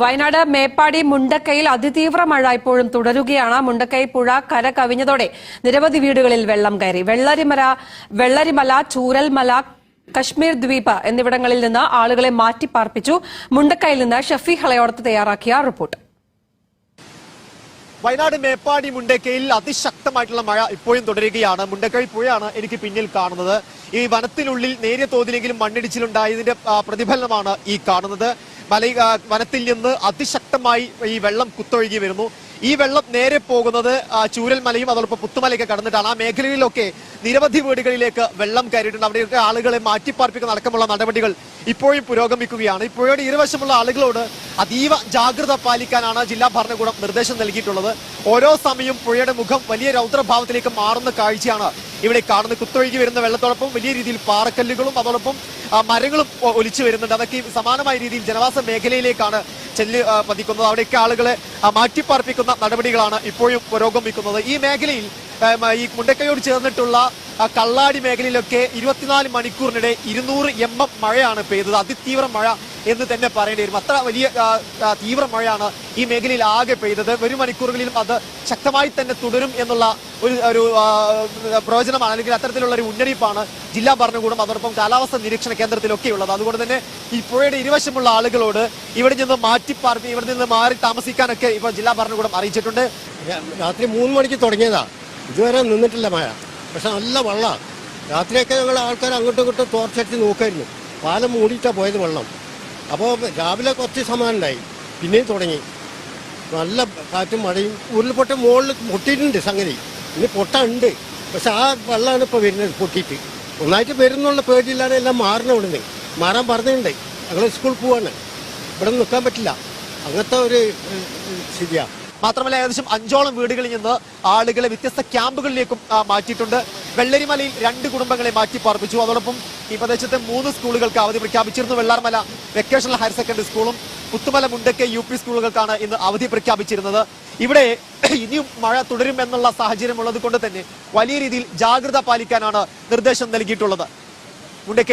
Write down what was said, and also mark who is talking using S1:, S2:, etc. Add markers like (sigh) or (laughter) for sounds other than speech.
S1: വയനാട് മേപ്പാടി മുണ്ടക്കയിൽ അതിതീവ്ര മഴ ഇപ്പോഴും തുടരുകയാണ്. മുണ്ടക്കൈ പുഴ കര കവിഞ്ഞതോടെ നിരവധി വീടുകളിൽ വെള്ളം കയറി. വെള്ളരിമല വെള്ളരിമല ചൂരൽമല കശ്മീർ ദ്വീപ് എന്നിവിടങ്ങളിൽ നിന്ന് ആളുകളെ മാറ്റിപ്പാർപ്പിച്ചു. മുണ്ടക്കയിൽ നിന്ന് ഷഫി ഹളയോടത്ത് തയ്യാറാക്കിയ റിപ്പോർട്ട്.
S2: വയനാട് മേപ്പാടി മുണ്ടക്കയിൽ അതിശക്തമായിട്ടുള്ള മഴ ഇപ്പോഴും തുടരുകയാണ്. മുണ്ടക്കൈ പുഴയാണ് എനിക്ക് പിന്നിൽ കാണുന്നത്. ഈ വനത്തിനുള്ളിൽ നേരിയ തോതിലെങ്കിലും മണ്ണിടിച്ചിലുണ്ടായതിന്റെ പ്രതിഫലനമാണ് ഈ കാണുന്നത്. മല വനത്തിൽ നിന്ന് അതിശക്തമായി ഈ വെള്ളം കുത്തൊഴുകി വരുന്നു. ഈ വെള്ളം നേരെ പോകുന്നത് ചൂരൽമലയും അതോടൊപ്പം പുത്തുമലയൊക്കെ കടന്നിട്ടാണ്. ആ മേഖലയിലൊക്കെ നിരവധി വീടുകളിലേക്ക് വെള്ളം കയറിയിട്ടുണ്ട്. അവിടെയൊക്കെ ആളുകളെ മാറ്റിപ്പാർപ്പിക്കുന്ന അടക്കമുള്ള നടപടികൾ ഇപ്പോഴും പുരോഗമിക്കുകയാണ്. ഇപ്പോഴും ഇരുവശമുള്ള ആളുകളോട് അതീവ ജാഗ്രത പാലിക്കാനാണ് ജില്ലാ ഭരണകൂടം നിർദ്ദേശം നൽകിയിട്ടുള്ളത്. ഓരോ സമയവും പുഴയുടെ മുഖം വലിയ രൗദ്രഭാവത്തിലേക്ക് മാറുന്ന കാഴ്ചയാണ് ഇവിടെ കാണുന്നത്. കുത്തൊഴുകി വരുന്ന വെള്ളത്തോടൊപ്പം വലിയ രീതിയിൽ പാറക്കല്ലുകളും അതോടൊപ്പം മരങ്ങളും ഒലിച്ചു വരുന്നുണ്ട്. അതൊക്കെ സമാനമായ രീതിയിൽ ജനവാസ മേഖലയിലേക്കാണ് ചെല്ലി പതിക്കുന്നത്. അവിടേക്ക് ആളുകളെ മാറ്റിപ്പാർപ്പിക്കുന്ന നടപടികളാണ് ഇപ്പോഴും പുരോഗമിക്കുന്നത്. ഈ മേഖലയിൽ ഈ മുണ്ടക്കയോട് ചേർന്നിട്ടുള്ള കള്ളാടി മേഖലയിലൊക്കെ ഇരുപത്തിനാല് മണിക്കൂറിനിടെ ഇരുന്നൂറ് എം എം മഴയാണ് പെയ്തത്. അതിതീവ്ര മഴ എന്ന് തന്നെ പറയേണ്ടി വരും. അത്ര വലിയ തീവ്ര മഴയാണ് ഈ മേഖലയിൽ ആകെ പെയ്തത്. വരും മണിക്കൂറുകളിലും അത് ശക്തമായി തന്നെ തുടരും എന്നുള്ള ഒരു ഒരു പ്രവചനമാണ് അല്ലെങ്കിൽ അത്തരത്തിലുള്ള ഒരു മുന്നറിയിപ്പാണ് ജില്ലാ ഭരണകൂടം അതോടൊപ്പം കാലാവസ്ഥ നിരീക്ഷണ കേന്ദ്രത്തിലൊക്കെ ഉള്ളത് അതുകൊണ്ട് തന്നെ ഈ പുഴയുടെ ഇരുവശമുള്ള ആളുകളോട് ഇവിടെ നിന്ന് മാറ്റി പാർപ്പി ഇവിടെ നിന്ന് മാറി താമസിക്കാനൊക്കെ ഇപ്പോൾ ജില്ലാ ഭരണകൂടം അറിയിച്ചിട്ടുണ്ട്.
S3: രാത്രി മൂന്ന് മണിക്ക് തുടങ്ങിയതാ. ഇതുവരെ നിന്നിട്ടില്ല മഴ. പക്ഷെ നല്ല വെള്ളമാണ് രാത്രിയൊക്കെ ഞങ്ങൾ ആൾക്കാർ അങ്ങോട്ടും ഇങ്ങോട്ടും തോർച്ചടിച്ച് നോക്കായിരുന്നു. പാലം മൂടിയിട്ടാണ് പോയത് വെള്ളം. അപ്പോൾ രാവിലെ കുറച്ച് സമാനം ഉണ്ടായി പിന്നെയും തുടങ്ങി. നല്ല കാറ്റും മഴയും. ഉരുൾപൊട്ട മുകളിൽ പൊട്ടിയിട്ടുണ്ട് സംഗതി. ഇനി പൊട്ടുണ്ട് പക്ഷെ ആ വെള്ളമാണ് ഇപ്പോൾ വരുന്നത് പൊട്ടിയിട്ട്. ഒന്നായിട്ട് വരുന്നുള്ള പേടിയില്ലാതെ എല്ലാം മാറണം ഇവിടുന്ന് മാറാൻ പറഞ്ഞിട്ടുണ്ട്. ഞങ്ങൾ സ്കൂളിൽ പോവാണ്. ഇവിടെ നിൽക്കാൻ പറ്റില്ല. അങ്ങനത്തെ ഒരു ശരിയാണ്
S2: മാത്രമല്ല ഏകദേശം അഞ്ചോളം വീടുകളിൽ നിന്ന് ആളുകളെ വ്യത്യസ്ത ക്യാമ്പുകളിലേക്കും മാറ്റിയിട്ടുണ്ട്. വെള്ളരിമലയിൽ രണ്ട് കുടുംബങ്ങളെ മാറ്റി പാർപ്പിച്ചു. അതോടൊപ്പം ഈ പ്രദേശത്തെ മൂന്ന് സ്കൂളുകൾക്ക് അവധി പ്രഖ്യാപിച്ചിരുന്നു. വെള്ളാർമല വെക്കേഷണൽ ഹയർ സെക്കൻഡറി സ്കൂളും പുത്തുമല മുണ്ടക്കെ യു പി സ്കൂളുകൾക്കാണ് ഇന്ന് അവധി പ്രഖ്യാപിച്ചിരുന്നത്. ഇവിടെ (clears throat) ഇനിയും മഴ തുടരും എന്നുള്ള സാഹചര്യം ഉള്ളത് കൊണ്ട് തന്നെ വലിയ രീതിയിൽ ജാഗ്രത പാലിക്കാനാണ് നിർദ്ദേശം നൽകിയിട്ടുള്ളത്. മുണ്ടക്കെ